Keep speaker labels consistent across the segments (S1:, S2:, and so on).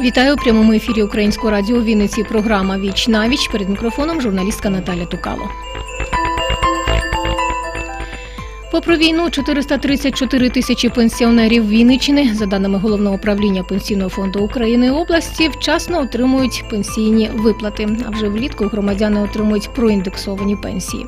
S1: Вітаю у прямому ефірі Українського радіо Вінниці. Програма Віч на віч перед мікрофоном журналістка Наталя Тукало. Попри війну, 434 тисячі пенсіонерів Вінниччини, за даними головного управління пенсійного фонду України області, вчасно отримують пенсійні виплати. А вже влітку громадяни отримують проіндексовані пенсії.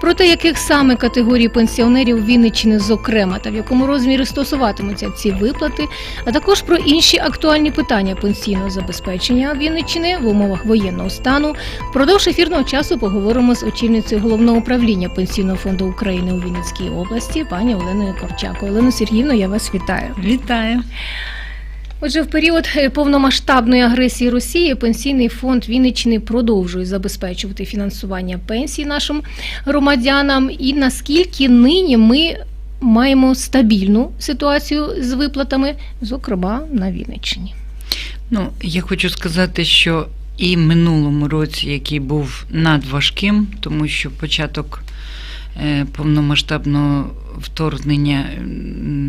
S1: Про те, яких саме категорій пенсіонерів Вінниччини, зокрема, та в якому розмірі стосуватимуться ці виплати, а також про інші актуальні питання пенсійного забезпечення Вінниччини в умовах воєнного стану. Впродовж ефірного часу поговоримо з очільницею головного управління пенсійного фонду України у Вінницькій області, пані Оленою Корчако. Олено Сергіївно, я вас вітаю.
S2: Вітаю.
S1: Отже, в період е, повномасштабної агресії Росії пенсійний фонд Вінниччини продовжує забезпечувати фінансування пенсій нашим громадянам. І наскільки нині ми маємо стабільну ситуацію з виплатами, зокрема на Вінниччині.
S2: Ну, я хочу сказати, що і минулому році, який був надважким, тому що початок повномасштабного вторгнення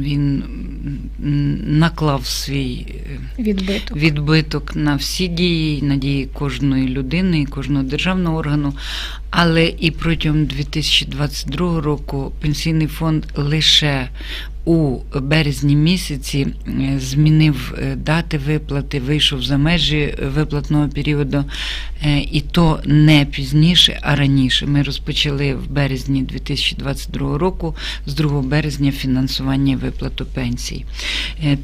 S2: він наклав свій е,
S1: Відбиток.
S2: відбиток на всі дії, на дії кожної людини і кожного державного органу. Але і протягом 2022 року пенсійний фонд лише у березні місяці е, змінив е, дати виплати, вийшов за межі виплатного періоду, е, і то не пізніше, а раніше. Ми розпочали в березні 2022 року, з 2 березня фінансування виплату пенсій.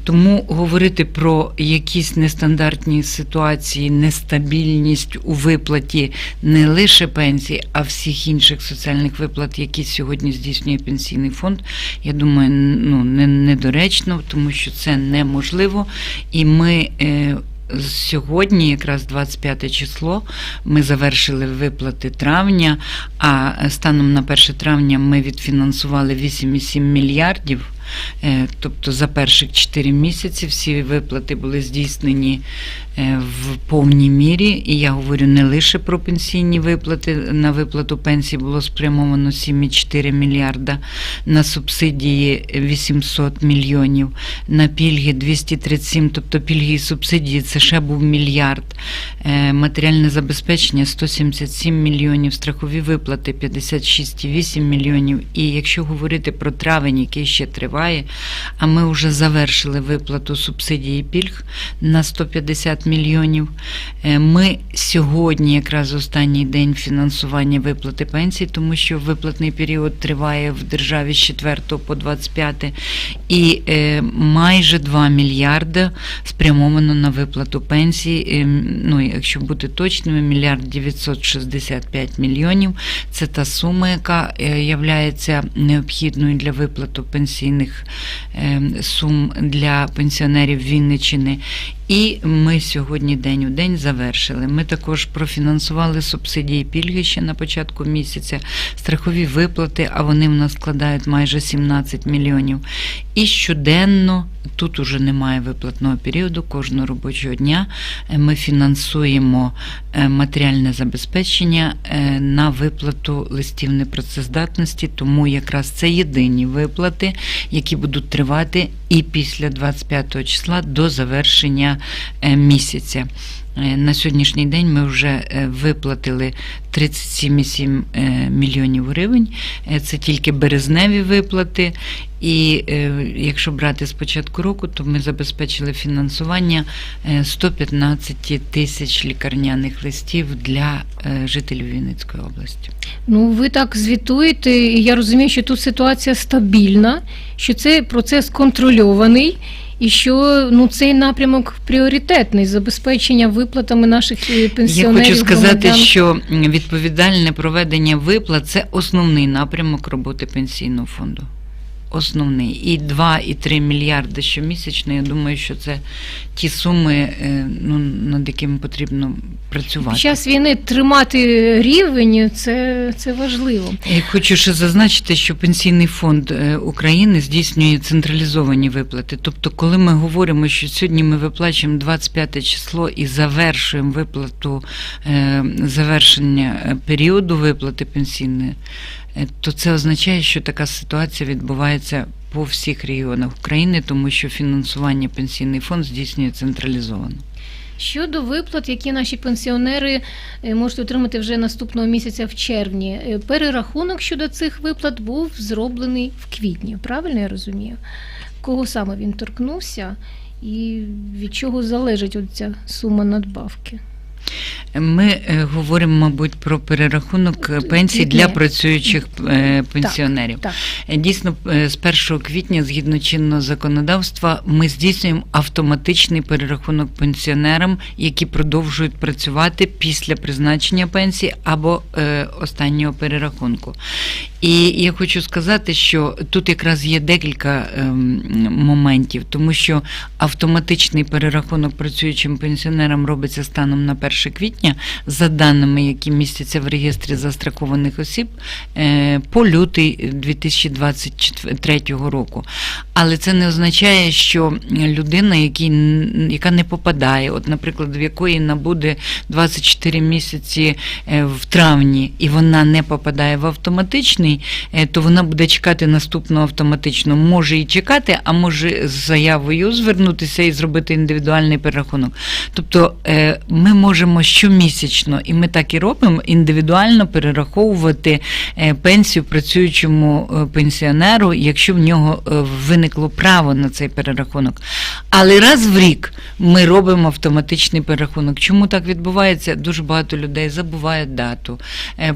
S2: Тому говорити про якісь нестандартні ситуації, нестабільність у виплаті не лише пенсій, а всіх інших соціальних виплат, які сьогодні здійснює пенсійний фонд, я думаю, ну не, недоречно, тому що це неможливо. І ми. Е, Сьогодні, якраз 25 число, ми завершили виплати травня, а станом на 1 травня ми відфінансували 8,7 мільярдів. Е, Тобто за перших 4 місяці всі виплати були здійснені е, в повній мірі. І я говорю не лише про пенсійні виплати. На виплату пенсії було спрямовано 7,4 мільярда, на субсидії 800 мільйонів, на пільги 237, тобто пільги і субсидії це ще був мільярд. Е, Матеріальне забезпечення 177 мільйонів, страхові виплати 56,8 мільйонів. І якщо говорити про травень, який ще триває, а ми вже завершили виплату субсидії пільг на 150 мільйонів. Е, Ми сьогодні, якраз останній день фінансування виплати пенсій, тому що виплатний період триває в державі з 4 по 25, і е, майже 2 мільярди спрямовано на виплату пенсій. Е, Ну, якщо бути точними, мільярд 965 мільйонів. Це та сума, яка являється необхідною для виплату пенсійних е, сум для пенсіонерів Вінниччини. І ми сьогодні день у день завершили. Ми також профінансували субсидії пільги ще на початку місяця, страхові виплати, а вони в нас складають майже 17 мільйонів. І щоденно, тут уже немає виплатного періоду, кожного робочого дня е, ми фінансуємо е, матеріальне забезпечення е, на виплату листів непрацездатності, тому якраз це єдині виплати, які будуть тривати і після 25 числа до завершення е, місяця. Е, На сьогоднішній день ми вже е, виплатили 37,7 е, мільйонів гривень. Е, Це тільки березневі виплати. І е, якщо брати з початку року, то ми забезпечили фінансування е, 115 тисяч лікарняних листів для жителів Вінницької області.
S1: Ну, ви так звітуєте, і я розумію, що тут ситуація стабільна, що цей процес контрольований, і що ну, цей напрямок пріоритетний забезпечення виплатами наших пенсіонерів.
S2: Я хочу сказати,
S1: громадян.
S2: що відповідальне проведення виплат це основний напрямок роботи пенсійного фонду. Основний. І 2,3 мільярди щомісячно, я думаю, що це ті суми, е, ну, над якими потрібно працювати.
S1: Під час війни тримати рівень це, це важливо.
S2: Я хочу ще зазначити, що Пенсійний фонд е, України здійснює централізовані виплати. Тобто, коли ми говоримо, що сьогодні ми виплачуємо 25 число і завершуємо виплату е, завершення періоду виплати пенсійної, то це означає, що така ситуація відбувається по всіх регіонах України, тому що фінансування пенсійний фонд здійснює централізовано.
S1: Щодо виплат, які наші пенсіонери е, можуть отримати вже наступного місяця в червні, е, перерахунок щодо цих виплат був зроблений в квітні. Правильно я розумію? Кого саме він торкнувся і від чого залежить ця сума надбавки?
S2: Ми е, говоримо, мабуть, про перерахунок е, пенсій для працюючих е, пенсіонерів.
S1: Так.
S2: Е, Дійсно, з 1 квітня, згідно чинного законодавства, ми здійснюємо автоматичний перерахунок пенсіонерам, які продовжують працювати після призначення пенсії або останнього перерахунку. І я хочу сказати, що тут якраз є декілька ем, моментів, тому що автоматичний перерахунок працюючим пенсіонерам робиться станом на 1 квітня, за даними, які містяться в реєстрі застрахованих осіб, е, по лютий 2023 року. Але це не означає, що людина, яка не попадає, от, наприклад, в якої набуде 24 місяці е, в травні, і вона не попадає в автоматичний, е, то вона буде чекати наступного автоматично. Може і чекати, а може з заявою звернутися і зробити індивідуальний перерахунок. Тобто е, ми можемо щомісячно, і ми так і робимо, індивідуально перераховувати е, пенсію працюючому пенсіонеру, якщо в нього виникло право на цей перерахунок. Але раз в рік ми робимо автоматичний перерахунок. Чому так відбувається? Дуже багато людей забувають дату,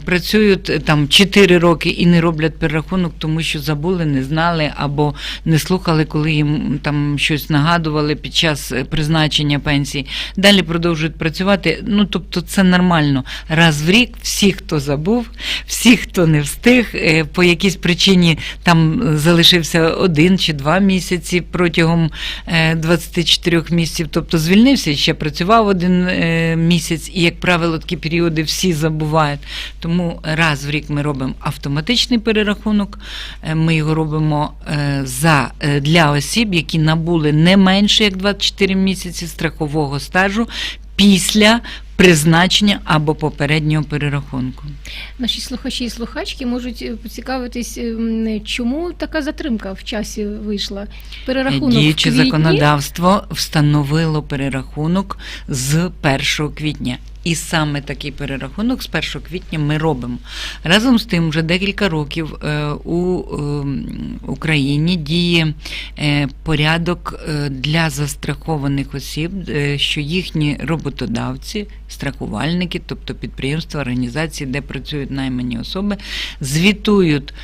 S2: працюють там 4 роки і не роблять перерахунок, тому що забули, не знали або не слухали, коли їм там щось нагадували під час е, призначення пенсії. Далі продовжують працювати. Ну тобто це нормально. Раз в рік всі, хто забув, всі, хто не встиг, е, по якійсь причині там е, залишився один чи два місяці протягом е, 24 місяців, тобто звільнився і ще працював один місяць, і, як правило, такі періоди всі забувають. Тому раз в рік ми робимо автоматичний перерахунок. Е, Ми його робимо е, за, е, для осіб, які набули не менше як 24 місяці страхового стажу після призначення або попереднього перерахунку.
S1: Наші слухачі і слухачки можуть поцікавитись, ем, чому така затримка в часі вийшла. Перерахунок
S2: Діюче
S1: в квітні,
S2: законодавство встановило перерахунок з 1 квітня. І саме такий перерахунок з 1 квітня ми робимо. Разом з тим, вже декілька років е, у ем, Україні діє е, порядок е, для застрахованих осіб, що їхні роботодавці, страхувальники, тобто підприємства, організації, де працюють наймані особи, звітують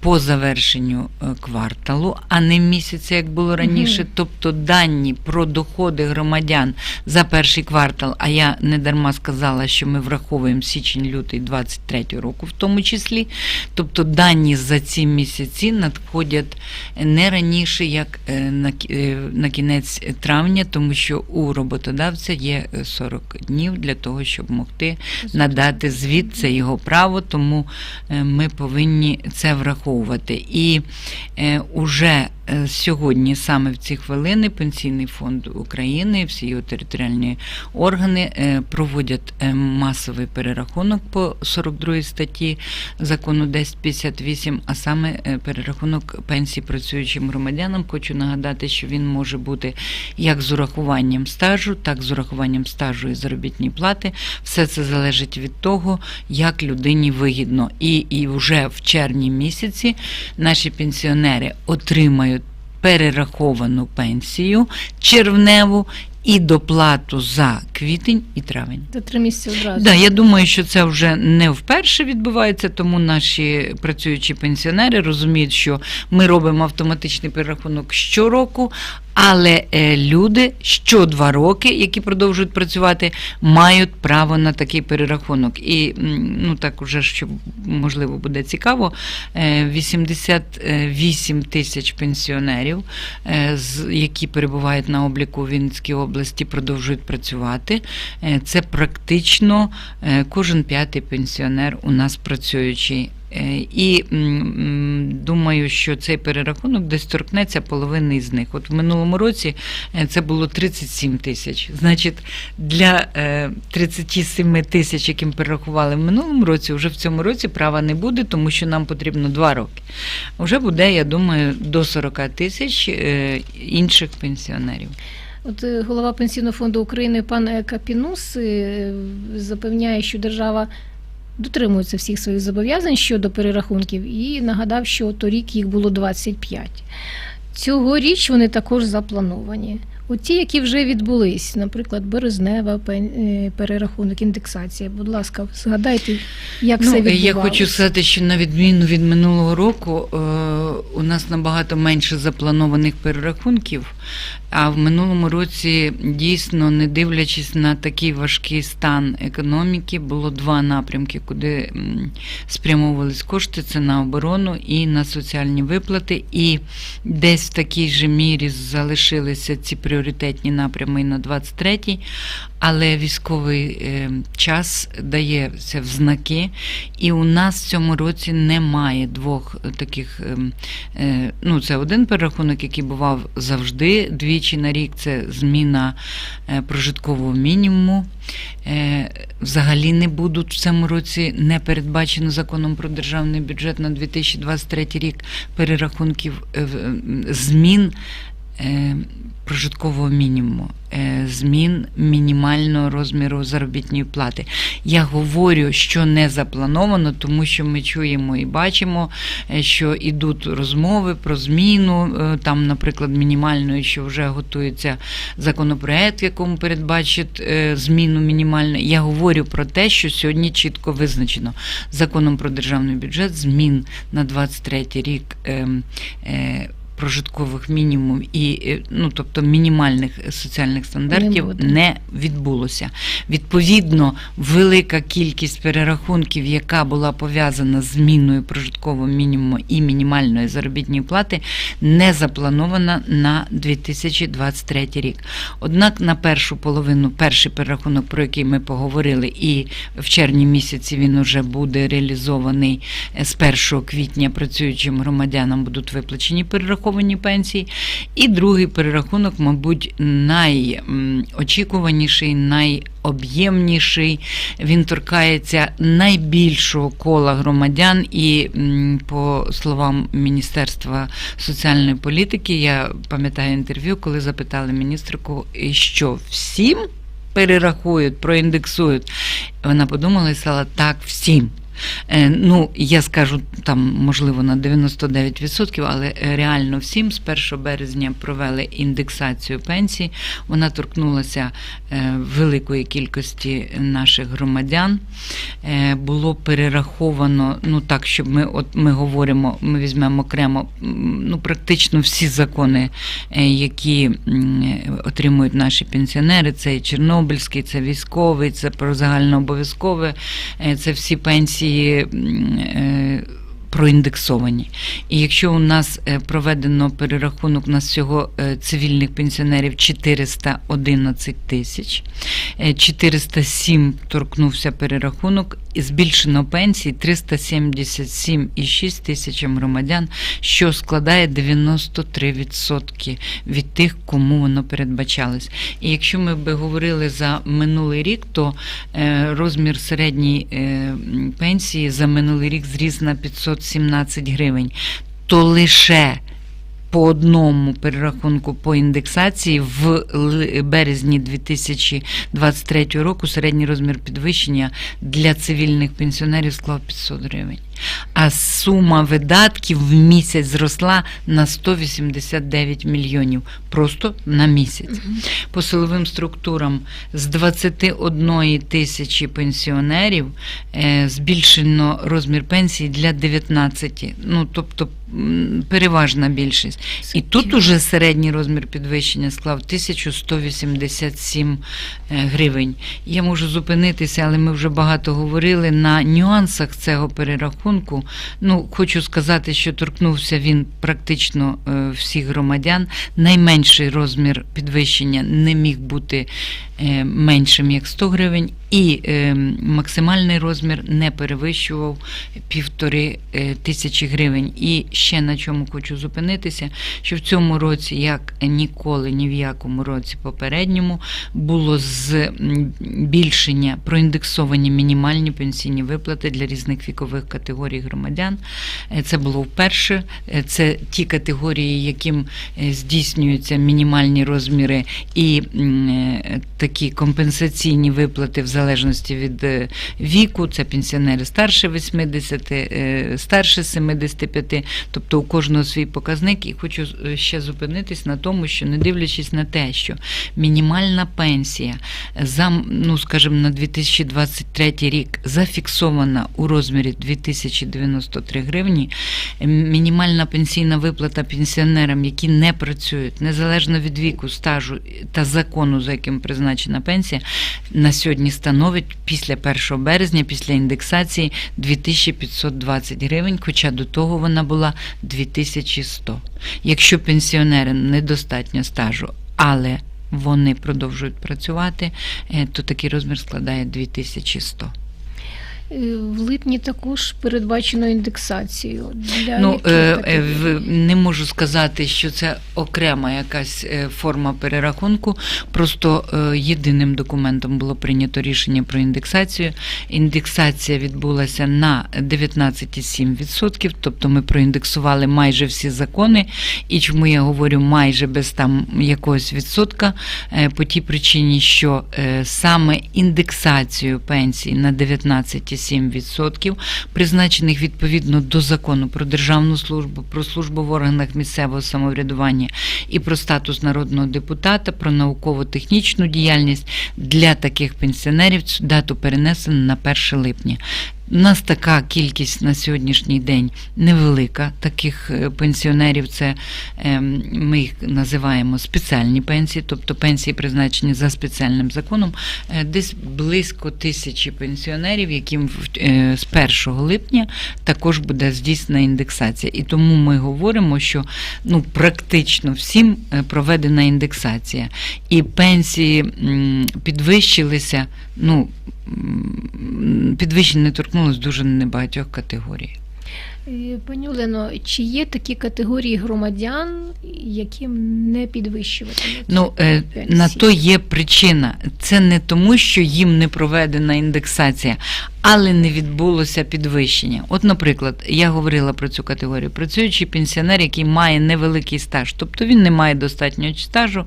S2: по завершенню кварталу, а не місяця, як було раніше. Тобто дані про доходи громадян за перший квартал, а я не дарма сказала, що ми враховуємо січень-лютий 23 року, в тому числі. Тобто дані за ці місяці надходять не раніше, як е, на, е, на кінець травня, тому що у роботодавця є е, 40 днів для того, щоб могти надати звіт, це його право, тому е, ми повинні це враховувати. І уже сьогодні, саме в ці хвилини, Пенсійний фонд України, всі його територіальні органи е, проводять е, масовий перерахунок по 42 статті закону 1058, а саме е, перерахунок пенсій працюючим громадянам. Хочу нагадати, що він може бути як з урахуванням стажу, так з урахуванням стажу і заробітної плати. Все це залежить від того, як людині вигідно. І, і вже в червні місяці наші пенсіонери отримають перераховану пенсію червневу і доплату за квітень і травень.
S1: За три місяці одразу.
S2: Да, я думаю, що це вже не вперше відбувається, тому наші працюючі пенсіонери розуміють, що ми робимо автоматичний перерахунок щороку, але е, люди що два роки, які продовжують працювати, мають право на такий перерахунок. І ну так уже щоб можливо буде цікаво, е, 88 тисяч пенсіонерів, е, з- які перебувають на обліку у Вінницькій області, продовжують працювати. Е, Це практично е, кожен п'ятий пенсіонер у нас працюючий. Е, І думаю, що цей перерахунок десь торкнеться половини з них. От в минулому році е, це було 37 тисяч. Значить, для е, 37 тисяч, яким перерахували в минулому році, вже в цьому році права не буде, тому що нам потрібно 2 роки. Вже буде, я думаю, до 40 тисяч е, інших пенсіонерів.
S1: От е, голова Пенсійного фонду України пан е, Капінус е, запевняє, що держава дотримується всіх своїх зобов'язань щодо перерахунків і нагадав, що торік їх було 25. Цьогоріч вони також заплановані. От ті, які вже відбулись, наприклад, березнева е, перерахунок, індексація. Будь ласка, згадайте, як
S2: Ну,
S1: відбувалося.
S2: я хочу сказати, що на відміну від минулого року, е, у нас набагато менше запланованих перерахунків. А в минулому році дійсно, не дивлячись на такий важкий стан економіки, було два напрямки, куди спрямовувались кошти: це на оборону і на соціальні виплати. І десь в такій же мірі залишилися ці пріоритетні напрями на 23-й, але військовий е, час дається в знаки, і у нас в цьому році немає двох таких. ем, е, Ну, це один перерахунок, який бував завжди двічі на рік. Це зміна е, прожиткового мінімуму. Е, Взагалі не будуть в цьому році не передбачено законом про державний бюджет на 2023 рік перерахунків е, змін е, прожиткового мінімуму, е, змін мінімального розміру заробітної плати. Я говорю, що не заплановано, тому що ми чуємо і бачимо, е, що йдуть розмови про зміну, е, там, наприклад, мінімальної, що вже готується законопроект, в якому передбачить е, зміну мінімальної. Я говорю про те, що сьогодні чітко визначено законом про державний бюджет змін на 23 рік. Прожиткових мінімумів і е, ну тобто мінімальних соціальних стандартів
S1: буде.
S2: не відбулося. Відповідно, велика кількість перерахунків, яка була пов'язана з зміною прожиткового мінімуму і мінімальної заробітної плати, не запланована на 2023 рік. Однак на першу половину, перший перерахунок, про який ми поговорили, і в червні місяці він уже буде реалізований е, з 1 квітня працюючим громадянам будуть виплачені перераховані пенсії. І другий перерахунок, мабуть, найочікуваніший, найоб'ємніший. Він торкається найбільшого кола громадян. І по словам Міністерства соціальної політики, я пам'ятаю інтерв'ю, коли запитали міністерку, «І що всім перерахують, проіндексують. Вона подумала і сказала так всім. Е, Ну, я скажу там, можливо, на 99%, але е, реально всім з 1 березня провели індексацію пенсій. Вона торкнулася е, великої кількості наших громадян. Було перераховано, ну так, щоб ми от ми говоримо, ми візьмемо окремо, ну практично всі закони, які отримують наші пенсіонери, це і Чорнобильський, це військовий, це про загальнообов'язкове, це всі пенсії. Е, Проіндексовані. І якщо у нас е, проведено перерахунок на всього е, цивільних пенсіонерів 411 тисяч, е, 407 торкнувся перерахунок, збільшено пенсії 377,6 тисячам громадян, що складає 93% від тих, кому воно передбачалось. І якщо ми би говорили за минулий рік, то е, розмір середньої е, пенсії за минулий рік зріс на 517 гривень. То лише по одному перерахунку по індексації в березні 2023 року середній розмір підвищення для цивільних пенсіонерів склав 500 гривень. А сума видатків в місяць зросла на 189 мільйонів просто на місяць. По силовим структурам з 21 тисячі пенсіонерів е, збільшено розмір пенсії для 19, ну тобто переважна більшість. І тут уже середній розмір підвищення склав 1187 е, гривень. Я можу зупинитися, але ми вже багато говорили на нюансах цього перерахунку. Ну, хочу сказати, що торкнувся він практично е, всіх громадян. Найменший розмір підвищення не міг бути е, меншим як 100 гривень, і е, максимальний розмір не перевищував півтори тисячі гривень. І ще на чому хочу зупинитися, що в цьому році, як ніколи, ні в якому році попередньому, було збільшення проіндексовані мінімальні пенсійні виплати для різних вікових категорій громадян. Е, Це було вперше. Е, Це ті категорії, яким е, здійснюються мінімальні розміри і такі компенсаційні виплати в залежності від віку. Це пенсіонери старше 80, е, старше 75, тобто у кожного свій показник. І хочу е, ще зупинитись на тому, що не дивлячись на те, що мінімальна пенсія за, ну, скажімо, на 2023 рік зафіксована у розмірі 2093 гривні, мінімальна пенсійна виплата пенсіонерам, які не працюють, незалежно від віку, стажу та закону, за яким призначена пенсія, на сьогодні становить після 1 березня, після індексації 2520 гривень, хоча до того вона була 2100. Якщо пенсіонери недостатньо стажу, але вони продовжують працювати, е, то такий розмір складає 2100.
S1: Е, В липні також передбачено індексацію. Для
S2: Ну, е, е, не можу сказати, що це окрема якась е, форма перерахунку. Просто єдиним документом було прийнято рішення про індексацію. Індексація відбулася на 19,7%, тобто ми проіндексували майже всі закони. І чому я говорю майже без там якогось відсотка, по тій причині, що саме індексацію пенсій на 19,7%, призначених відповідно до закону про державну службу, про службу в органах місцевого самоврядування і про статус народного депутата, про науково-технічну діяльність для таких пенсіонерів цю дату перенесено на 1 липня. У нас така кількість на сьогоднішній день невелика таких е, пенсіонерів. Це ем, ми їх називаємо спеціальні пенсії, тобто пенсії призначені за спеціальним законом. Е, Десь близько тисячі пенсіонерів, яким е, з 1 липня також буде здійснена індексація. І тому ми говоримо, що ну практично всім проведена індексація, і пенсії підвищилися. Ну підвищення не торкнулося дуже небагатьох категорій.
S1: Е, Пані Олено, чи є такі категорії громадян, яким не підвищуватимуть?
S2: Ну е,
S1: пенсії?
S2: на то є причина. Це не тому, що їм не проведена індексація, але не відбулося підвищення. От, наприклад, я говорила про цю категорію. Працюючий пенсіонер, який має невеликий стаж, тобто він не має достатнього стажу,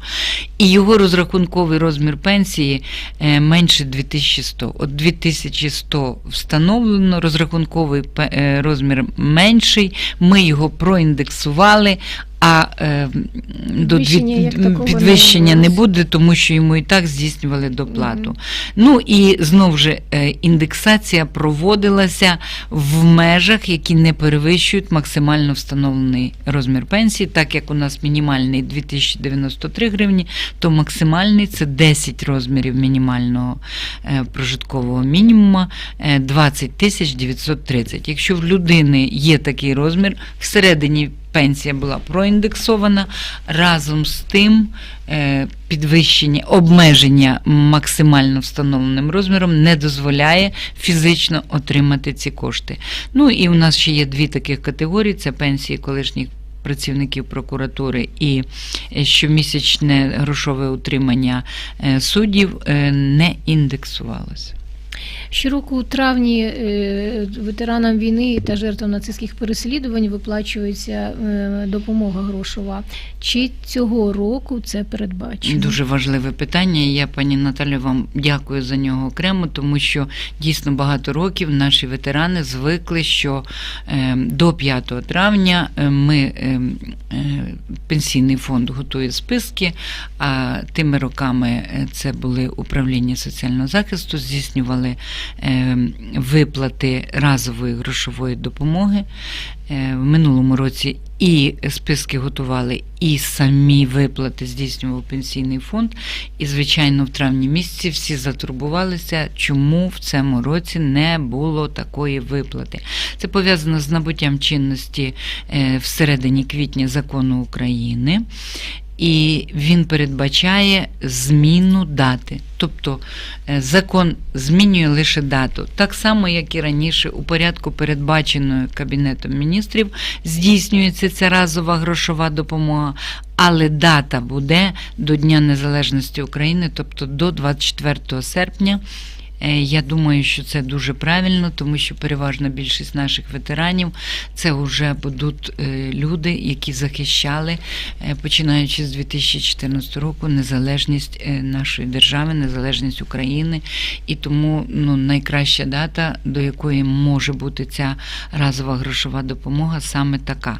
S2: і його розрахунковий розмір пенсії е, менше 2100. От 2100 встановлено, розрахунковий розмір менший. Ми його проіндексували. А е, до
S1: Підвищення не
S2: підвищення не буде, тому що йому і так здійснювали доплату. Ну і знову ж е, індексація проводилася в межах, які не перевищують максимально встановлений розмір пенсії. Так як у нас мінімальний 2093 гривні, то максимальний це 10 розмірів мінімального е, прожиткового мінімуму е, 20 тисяч 930. Якщо в людини є такий розмір, всередині пенсія була проіндексована, разом з тим е, підвищення, обмеження максимально встановленим розміром не дозволяє фізично отримати ці кошти. Ну і у нас ще є дві таких категорії: це пенсії колишніх. Працівників прокуратури і е, щомісячне грошове утримання е, суддів не індексувалося.
S1: Щороку у травні е, ветеранам війни та жертвам нацистських переслідувань виплачується е, допомога грошова. Чи цього року це передбачено?
S2: Дуже важливе питання. Я, пані Наталю, вам дякую за нього окремо, тому що дійсно багато років наші ветерани звикли, що е, до 5 травня ми пенсійний фонд готує списки. А тими роками це були управління соціального захисту, здійснювали е, виплати разової грошової допомоги. Е, В минулому році і списки готували, і самі виплати здійснював пенсійний фонд. І, звичайно, в травні місяці всі затурбувалися, чому в цьому році не було такої виплати. Це пов'язано з набуттям чинності е, всередині квітня закону України. І він передбачає зміну дати. Тобто е, закон змінює лише дату. Так само, як і раніше, у порядку передбаченою Кабінетом міністрів здійснюється ця разова грошова допомога, але дата буде до Дня Незалежності України, тобто до 24 серпня. Е, Я думаю, що це дуже правильно, тому що переважна більшість наших ветеранів це вже будуть е, люди, які захищали, е, починаючи з 2014 року, незалежність нашої держави, незалежність України. І тому ну, найкраща дата, до якої може бути ця разова грошова допомога, саме така.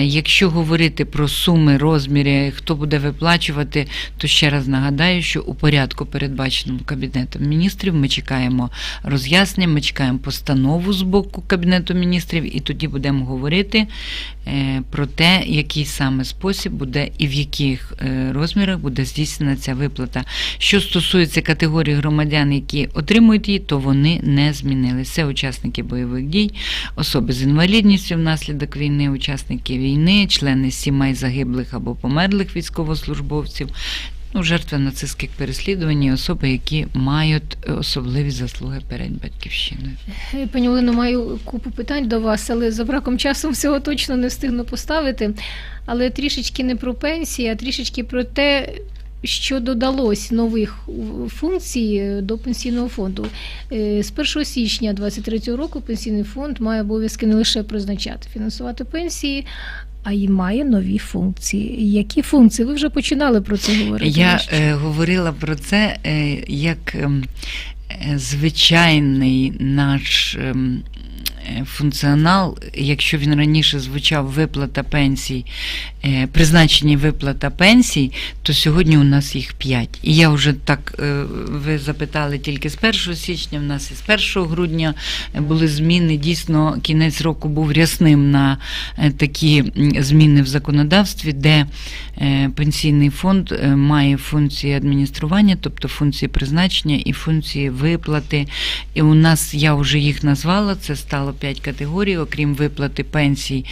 S2: Якщо говорити про суми, розміри, хто буде виплачувати, то ще раз нагадаю, що у порядку, передбаченому Кабінетом міністрів, ми чекаємо роз'яснення, ми чекаємо постанову з боку Кабінету міністрів, і тоді будемо говорити е, про те, який саме спосіб буде і в яких е, розмірах буде здійснена ця виплата. Що стосується категорії громадян, які отримують її, то вони не змінилися. Це учасники бойових дій, особи з інвалідністю внаслідок війни, учасники війни, члени сімей загиблих або померлих військовослужбовців. Ну, жертви нацистських переслідувань, і особи, які мають е, особливі заслуги перед батьківщиною.
S1: Е, Пані Олено, маю купу питань до вас, але за браком часу всього точно не встигну поставити. Але трішечки не про пенсії, а трішечки про те, що додалось нових функцій е, до пенсійного фонду. З 1 січня 2023 року пенсійний фонд має обов'язки не лише призначати, фінансувати пенсії. А й має нові функції. Які функції? Ви вже починали про це говорити.
S2: Я е, говорила про це е, як ем, е, звичайний наш е, функціонал, якщо він раніше звучав виплата пенсій, е, призначені виплата пенсій, то сьогодні у нас їх 5. І я вже так, е, ви запитали тільки з 1 січня, в нас і з 1 грудня були зміни. Дійсно, кінець року був рясним на е, такі зміни в законодавстві, де е, пенсійний фонд е, має функції адміністрування, тобто функції призначення і функції виплати. І у нас я вже їх назвала. Це стало 5 категорій, окрім виплати пенсій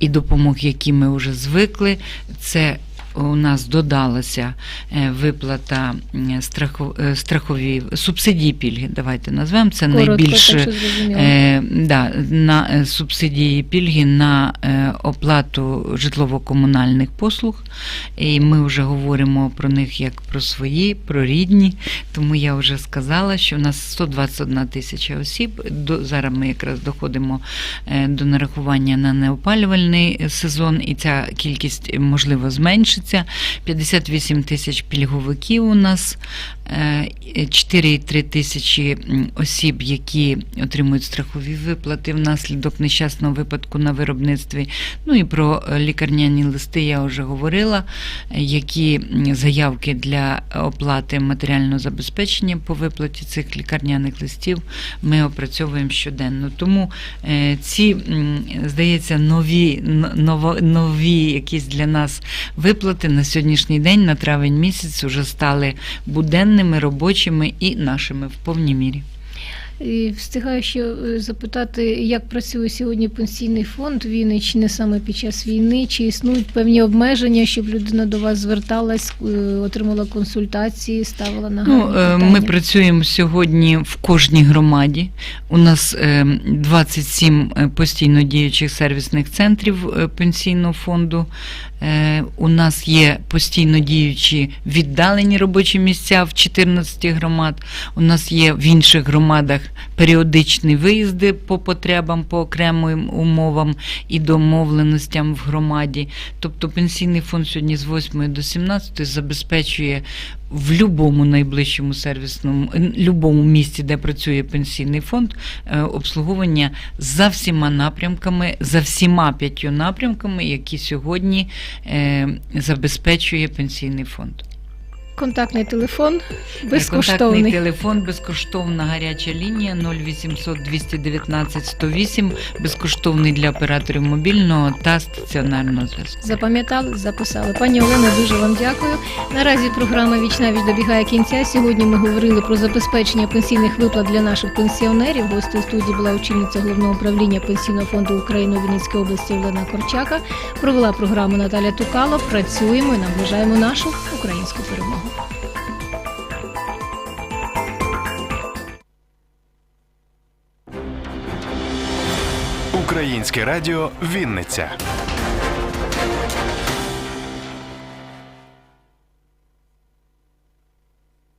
S2: і допомог, які ми вже звикли. Це у нас додалася е, виплата е, страхові субсидії пільги. Давайте назвемо це
S1: Коротко,
S2: найбільш
S1: так що зрозуміло.
S2: Е, да, на е, субсидії пільги на оплату житлово-комунальних послуг. І ми вже говоримо про них як про свої, про рідні. Тому я вже сказала, що у нас 121 тисяча осіб. До, зараз ми якраз доходимо до нарахування на неопалювальний сезон, і ця кількість можливо зменшиться. 58 тисяч пільговиків у нас. Е, 4,3 тисячі осіб, які отримують страхові виплати внаслідок нещасного випадку на виробництві. Ну і про лікарняні листи я вже говорила, які заявки для оплати матеріального забезпечення по виплаті цих лікарняних листів ми опрацьовуємо щоденно. Тому е, ці, здається, нові, ново- нові якісь для нас виплати на сьогоднішній день, на травень місяць, вже стали буденними, робочими і нашими в повній мірі.
S1: І встигаю ще е, запитати, як працює сьогодні пенсійний фонд Вінниччини саме під час війни? Чи існують певні обмеження, щоб людина до вас зверталась, е, отримала консультації, ставила на
S2: Ну, е, ми працюємо сьогодні в кожній громаді. У нас е, 27 е, постійно діючих сервісних центрів пенсійного фонду. Е, У нас є постійно діючі віддалені робочі місця в 14 громад. У нас є в інших громадах періодичні виїзди по потребам, по окремим умовам і домовленостям в громаді. Тобто пенсійний фонд сьогодні з 8 до 17 забезпечує в будь-якому найближчому сервісному, любому місці, де працює пенсійний фонд, е, обслуговування за всіма напрямками, за всіма п'ятью напрямками, які сьогодні е, забезпечує пенсійний фонд.
S1: Контактний телефон
S2: Контактний телефон, безкоштовна гаряча лінія 0800 219 108, безкоштовний для операторів мобільного та стаціонарного зв'язку.
S1: Запам'ятали, записали. Пані Олено, дуже вам дякую. Наразі програма Віч навіть добігає кінця. Сьогодні ми говорили про забезпечення пенсійних виплат для наших пенсіонерів. Гостю студії була очільниця головного управління пенсійного фонду України у Вінницькій області Олена Корчака. Провела програму Наталя Тукало. Працюємо і наближаємо нашу українську перемогу.
S3: Українське радіо Вінниця.